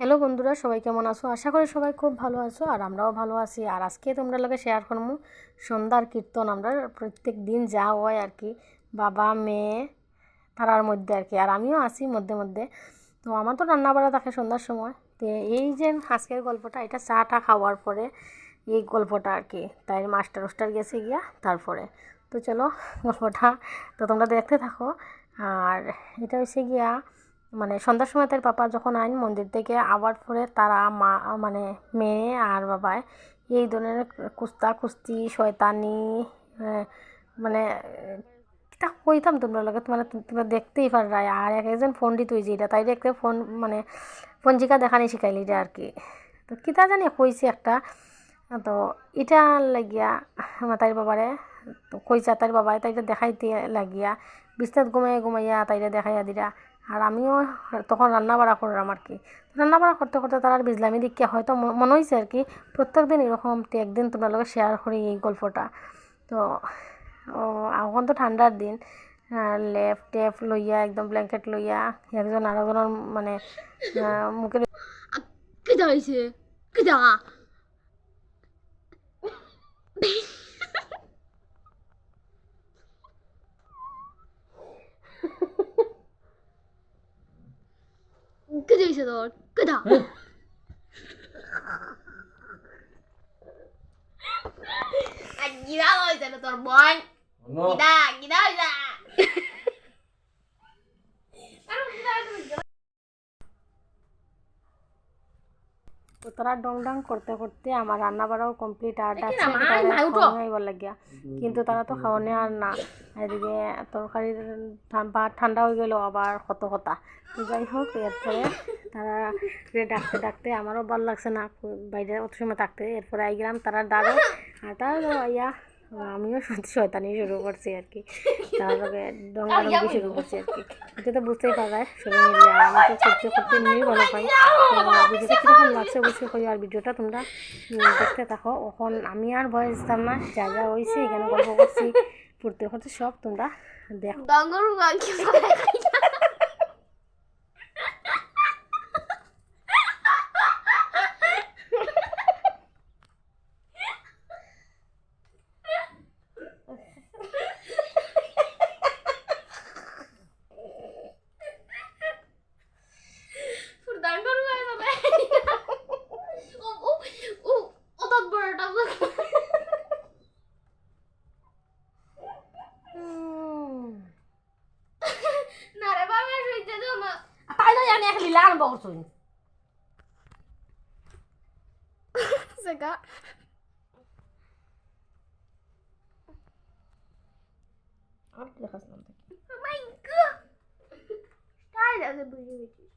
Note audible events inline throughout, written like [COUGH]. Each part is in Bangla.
হ্যালো বন্ধুরা, সবাই কেমন আছো? আশা করি সবাই খুব ভালো আছো আর আমরাও ভালো আছি। আর আজকে তোমরা লগে শেয়ার করব সন্ধ্যার কীর্তন। আমরা প্রত্যেক দিন যা হয় আর কি, বাবা, মেয়ে, তারার মধ্যে আর কি। আর আমিও আসি মধ্যে মধ্যে। তো আমার তো রান্না বাড়া থাকে সন্ধ্যার সময়। তো এই যে আজকের গল্পটা, এটা চাটা খাওয়ার পরে এই গল্পটা আর কি। তাই মাস্টার ওস্টার গেছে গিয়া তারপরে। তো চলো গল্পটা তো তোমরা দেখতে থাকো। আর এটা হচ্ছে গিয়া মানে সন্ধ্যার সময় তার পাপা যখন আইন মন্দির থেকে আবার পরে তারা মা মানে মেয়ে আর বাবায় এই ধরনের কুস্তা কুস্তি, শয়তানি মানে তা কইতাম তোমরা লগে মানে তোমরা দেখতেই পাররা আর এক একজন পণ্ডিত হয়েছে এটা তাই একটা ফোন মানে পঞ্জিকা দেখানি শিখাইলি এটা আর কি। তো কিতা জানি কইছে একটা, তো এটা লাগিয়া তাইর বাবারে, তো কইছে তাইর বাবায় তাইটা দেখাইতে লাগিয়া, বিস্তার ঘুমাইয়া ঘুমাইয়া তাইরা দেখাইয়া দিরা। আর আমিও তখন রান্নাবাড়া করলাম আর কি? রান্নাবাড়া করতে করতে তারা আর বুঝলাম এদিকে হয়তো মনে হয়েছে আর কি, প্রত্যেক দিন এরকম একদিন তোমরা লোকে শেয়ার করি এই গল্পটা। তো এখন তো ঠান্ডার দিন লেপ টেপ লইয়া একদম ব্ল্যাঙ্কেট লইয়া একজন আরেকজনের মানে মুখে কিতা হয়েছে কিতা গেছে তোর কোথা আর গিরা হয়েছিল তোর বোন গিরা গিরা তো তারা ডং ডং করতে করতে আমার রান্না বাড়াও কমপ্লিট আর। খাওয়াইবার লাগিয়া। কিন্তু তারা তো খাওয়ানে আর না। এদিকে তরকারি বা ঠান্ডা হয়ে গেল আবার কত কথা তো যাই হোক এরপরে তারা ডাকতে ডাকতে আমারও ভালো লাগছে না বাইরে অত সময় থাকতে। এরপরে আই গেলাম তারা দাঁড়ো আর তারা আইয়া আমিও শয়তানি শুরু করছি আর কি। তারপরে লগে শুরু করছি আর কি। এটা তো বুঝতেই পারা সবাই মিলে আর আমি তো করতে করতে এমনিই ভালো পাই। ভিডিওটা কীরকম লাগছে অবশ্যই কই আর ভিডিওটা তোমরা দেখতে থাকো। এখন আমি আর ভয়েস দিতাম না যা যা হয়েছে এখানে গল্প করছি পড়তে করতে সব তোমরা দেখো। neer die en Borzoen. Zeker. Oh, dat gaat. Oh my god! Staan er de bloemetjes.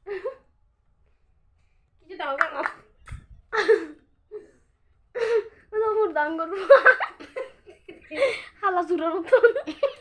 Kiet je dan ook nog? [LAUGHS] Wat een goed dangerlijk. Halas, [LAUGHS] hoe dat